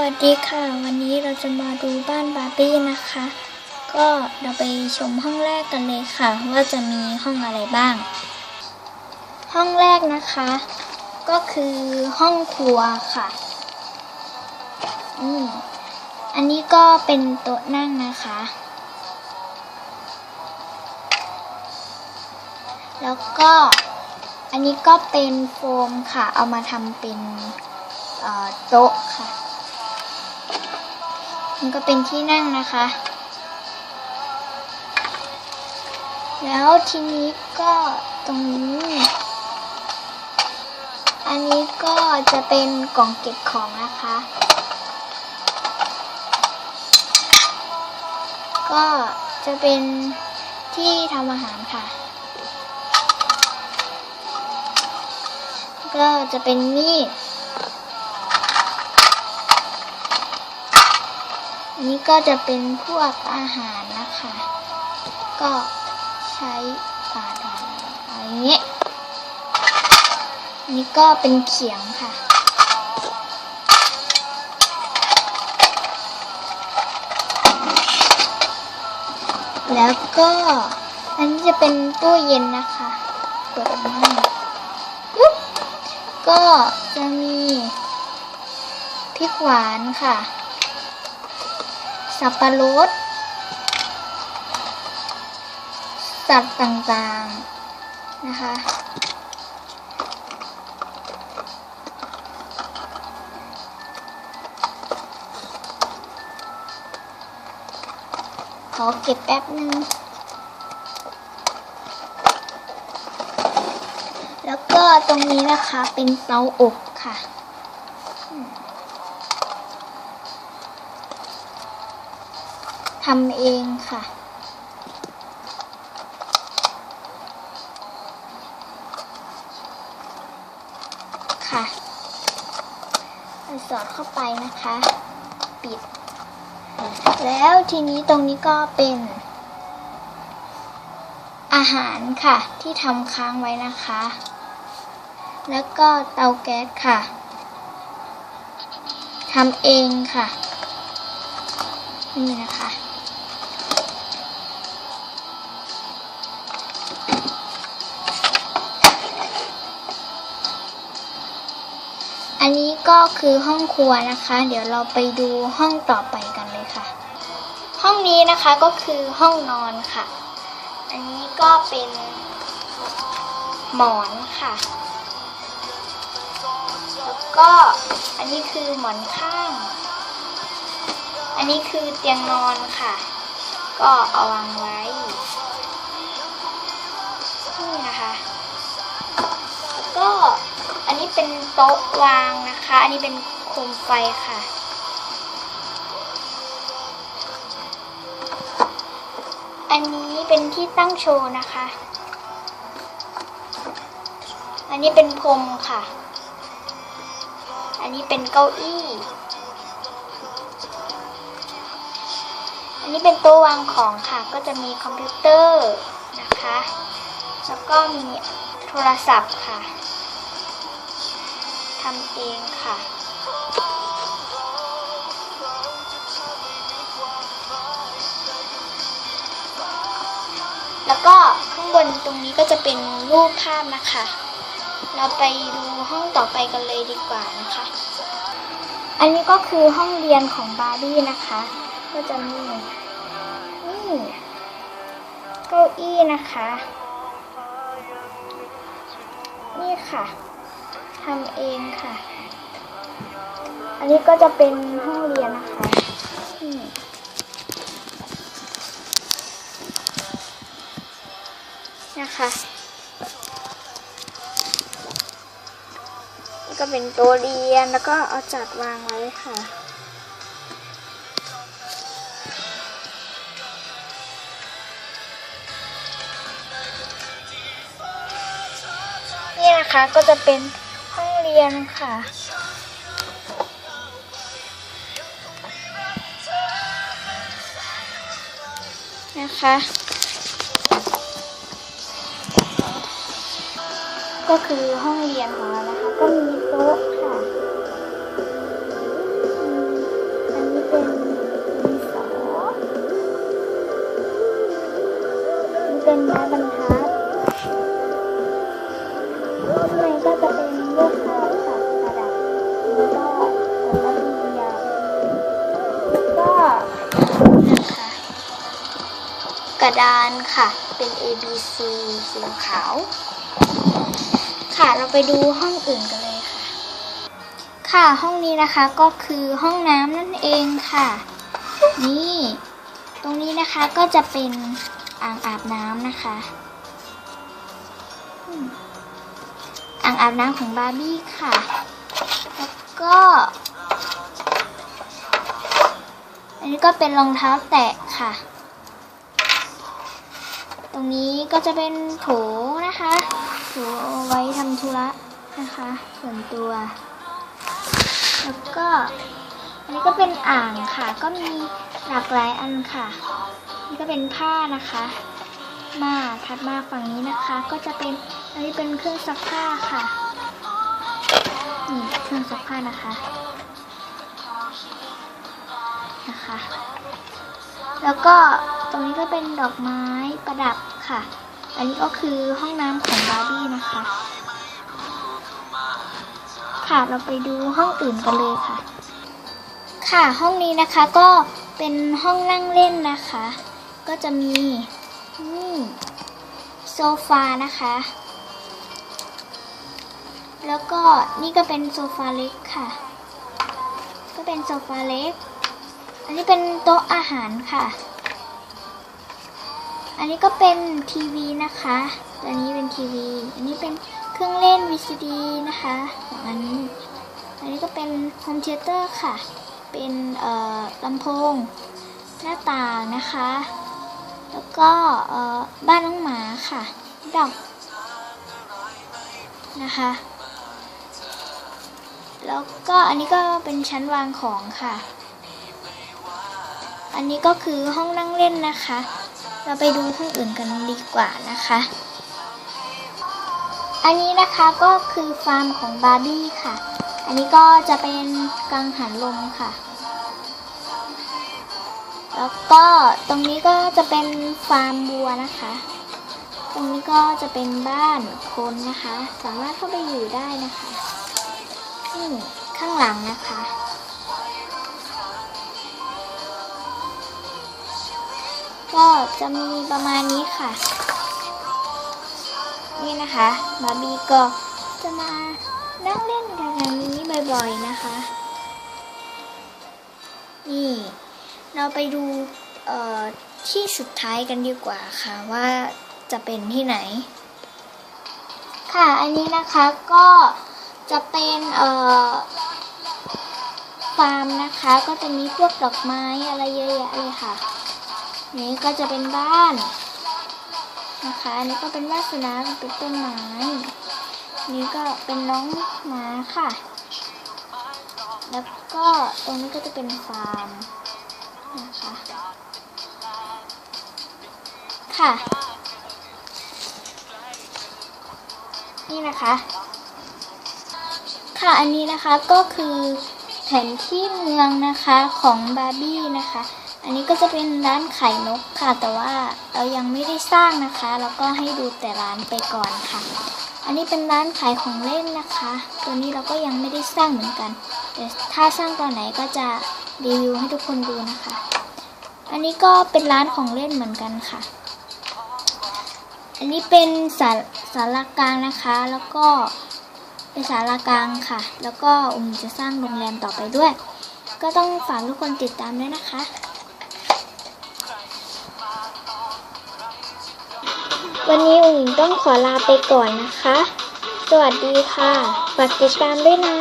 วัสดีค่ะ วันนี้เราจะมาดูบ้านบาร์บี้นะคะ ก็เราไปชมห้องแรกกันเลยค่ะ ว่าจะมีห้องอะไรบ้าง ห้องแรกนะคะ ก็คือห้องครัวค่ะอืมอันนี้ก็เป็นโต๊ะนั่งนะคะ แล้วก็อันนี้ก็เป็นโฟมค่ะ เอามาทำเป็นโต๊ะค่ะ มันก็เป็นที่นั่งนะคะ แล้วทีนี้ก็ตรงนี้ อันนี้ก็จะเป็นกล่องเก็บของนะคะ ก็จะเป็นที่ทำอาหารค่ะ ก็จะเป็นมีด อันนี้ ก็จะเป็นพวกอาหารนะคะ ก็ใช้ปาดอนอะไรเงี้ยนนี้ก็เป็นเขียงค่ะ แล้วก็อันนี้จะเป็นตู้เย็นนะคะเปิดมาปุ๊บก็จะมีพริกหวานค่ะ สับปะรด สัตว์ต่างๆ นะคะ ขอเก็บแป๊บนึง แล้วก็ตรงนี้นะคะเป็นเตาอบค่ะ ทำเองค่ะ ค่ะเอาสอดเข้าไปนะคะ ปิด แล้วทีนี้ตรงนี้ก็เป็น อาหารค่ะ ที่ทำค้างไว้นะคะ แล้วก็เตาแก๊สค่ะทำเองค่ะ นี่นะคะ ก็คือห้องครัวนะคะ เดี๋ยวเราไปดูห้องต่อไปกันเลยค่ะ ห้องนี้นะคะก็คือห้องนอนค่ะ อันนี้ก็เป็นหมอนค่ะ แล้วก็อันนี้คือหมอนข้าง อันนี้คือเตียงนอนค่ะ ก็เอาวางไว้ เป็นโต๊ะวางนะคะ อันนี้เป็นโคมไฟค่ะ อันนี้เป็นที่ตั้งโชว์นะคะ อันนี้เป็นพรมค่ะ อันนี้เป็นเก้าอี้ อันนี้เป็นโต๊ะวางของค่ะ ก็จะมีคอมพิวเตอร์นะคะ แล้วก็มีโทรศัพท์ค่ะ ทำเองค่ะ แล้วก็ข้างบนตรงนี้ก็จะเป็นรูปภาพนะคะ เราไปดูห้องต่อไปกันเลยดีกว่านะคะ อันนี้ก็คือห้องเรียนของบาร์บี้นะคะ ก็จะมีนี่เก้าอี้นะคะ นี่ค่ะ ทำเองค่ะ อันนี้ก็จะเป็นห้องเรียนนะคะนะคะก็เป็นตัวเรียนแล้วก็เอาจัดวางไว้ค่ะนี่นะคะก็จะเป็น รียนค่ะ นะคะ ก็คือห้องเรียนของเรานะคะ ก็มีโต๊ะค่ะ กระดานค่ะ เป็น A B C สีขาว ค่ะเราไปดูห้องอื่นกันเลยค่ะ ค่ะห้องนี้นะคะก็คือห้องน้ำนั่นเองค่ะ นี่ ตรงนี้นะคะก็จะเป็นอ่างอาบน้ำนะคะอ่างอาบน้ำของบาร์บี้ค่ะ แล้วก็ อันนี้ก็เป็นรองเท้าแตะค่ะ ตรงนี้ก็จะเป็นโถนะคะโถเอาไว้ทำธุระนะคะ ส่วนตัว แล้วก็อันนี้ก็เป็นอ่างค่ะ ก็มีหลากหลายอันค่ะ นี่ก็เป็นผ้านะคะ มาถัดมาฝั่งนี้นะคะ ก็จะเป็นอันนี้เป็นเครื่องซักผ้าค่ะนี่เครื่องซักผ้านะคะนะคะ แล้วก็ตรงนี้ก็เป็นดอกไม้ประดับค่ะ อันนี้ก็คือห้องน้ำของบาร์บี้นะคะ ค่ะเราไปดูห้องอื่นกันเลยค่ะ ค่ะห้องนี้นะคะก็เป็นห้องนั่งเล่นนะคะ ก็จะมีนี่โซฟานะคะแล้วก็นี่ก็เป็นโซฟาเล็กค่ะ ก็เป็นโซฟาเล็ก อันนี้เป็นโต๊ะอาหารค่ะ อันนี้ก็เป็นทีวีนะคะ ตัวนี้เป็นทีวี อันนี้เป็นเครื่องเล่น VCD นะคะสองอันนี้ อันนี้ก็เป็นโฮมเทเตอร์ค่ะ เป็นลำโพง หน้าต่างนะคะ แล้วก็บ้านน้องหมาค่ะ ดอกนะคะ แล้วก็อันนี้ก็เป็นชั้นวางของค่ะ อันนี้ก็คือห้องนั่งเล่นนะคะ เราไปดูห้องอื่นกันดีกว่านะคะ อันนี้นะคะก็คือฟาร์มของบาร์บี้ค่ะ อันนี้ก็จะเป็นกังหันลมค่ะ แล้วก็ตรงนี้ก็จะเป็นฟาร์มบัวนะคะ ตรงนี้ก็จะเป็นบ้านคนนะคะ สามารถเข้าไปอยู่ได้นะคะนี่ข้างหลังนะคะ ก็จะมีประมาณนี้ค่ะ นี่นะคะบาร์บี้ก็จะมานั่งเล่นกันอย่างนี้บ่อยๆนะคะ นี่ เราไปดูที่สุดท้ายกันดีกว่าค่ะว่าจะเป็นที่ไหน ค่ะอันนี้นะคะก็จะเป็นเอ่อฟาร์มนะคะ ก็จะมีพวกดอกไม้อะไรเยอะแยะเลยค่ะ นี่ก็จะเป็นบ้าน นะคะอันนี้ก็เป็นบ้านสุนัขเป็นต้นไม้ นี่ก็เป็นน้องหมาค่ะ แล้วก็ตรงนี้ก็จะเป็นฟาร์มนะคะ ค่ะ นี่นะคะ ค่ะอันนี้นะคะก็คือแผนที่เมืองนะคะของบาร์บี้นะคะ อันนี้ก็จะเป็นร้านขายนกค่ะ แต่ว่าเรายังไม่ได้สร้างนะคะ แล้วก็ให้ดูแต่ร้านไปก่อนค่ะ อันนี้เป็นร้านขายของเล่นนะคะ ตัวนี้เราก็ยังไม่ได้สร้างเหมือนกันแต่ถ้าสร้างตอนไหนก็จะรีวิวให้ทุกคนดูนะคะ อันนี้ก็เป็นร้านของเล่นเหมือนกันค่ะ อันนี้เป็นสาสารากลางนะคะ แล้วก็เป็นสารากลางค่ะ แล้วก็อุ้มจะสร้างโรงแรมต่อไปด้วย ก็ต้องฝากทุกคนติดตามด้วยนะคะ วันนี้อุ๋งต้องขอลาไปก่อนนะคะ สวัสดีค่ะ ฝากติดตามด้วยนะ